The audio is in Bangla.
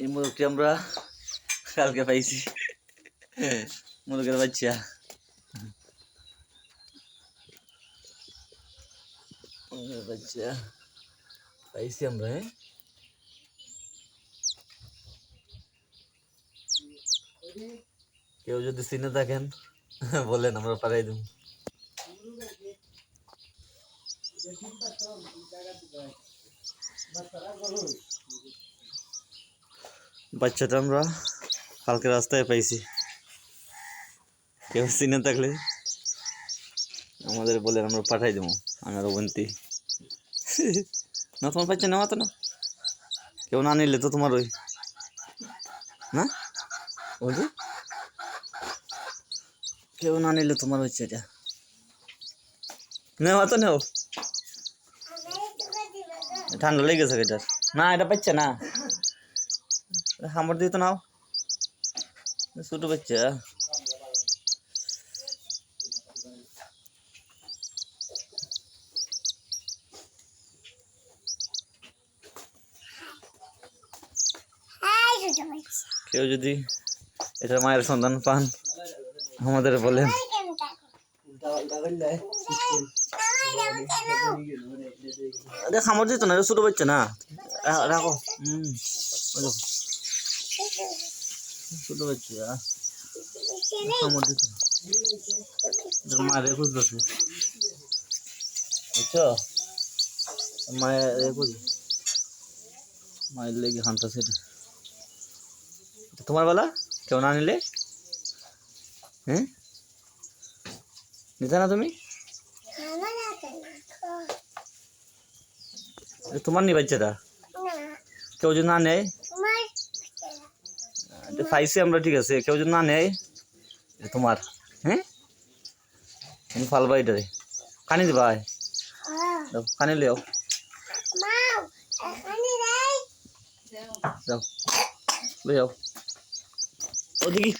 এই মোরগটি আমরা কালকে পাইছি। বাচ্চা। বাচ্চা পাইছি আমরা হ্যাঁ? কেউ যদি চিনে থাকেন, বলেন, আমরা পাঠাই দেব বাচ্চাটা আমরা কালকে রাস্তায় পাইছি। কেউ চিনে থাকলে আমাদের বলেন আমরা পাঠাই দেবো, আমি আর বন্তি না, তোমার বাচ্চা নেওয়া তো না। কেউ না নিলে তো তোমার ওই না? বলছি? কেউ না নিলে তোমার হচ্ছে এটা নেওয়া তো নেও। ঠান্ডা লেগেছে এটার না এটা পাচ্ছে না। হামর দিয়ে তো নাও। ছোট বাচ্চা। কেউ যদি এটা মায়ের সন্ধান পান আমাদের বলেন। দেখ খামর দিত না এটা ছোট বাচ্চা, না। রাখো হুম ছোট বাচ্চা খামর দিত মায়ের একুশ বুঝছ মায়ের মায়ের লেগে সেটা তোমার বেলা? কেউ না নিলে হ্যাঁ নিতে না তুমি এ তোমার নি বাচ্চাটা? কেউ যদি না নেয়? পাইছি আমরা, ঠিক আছে। কেউ যদি না নেয় তোমার। হ্যাঁ? ফালবা এটারে কানি দিবা কানি লিও যাও ওদিকে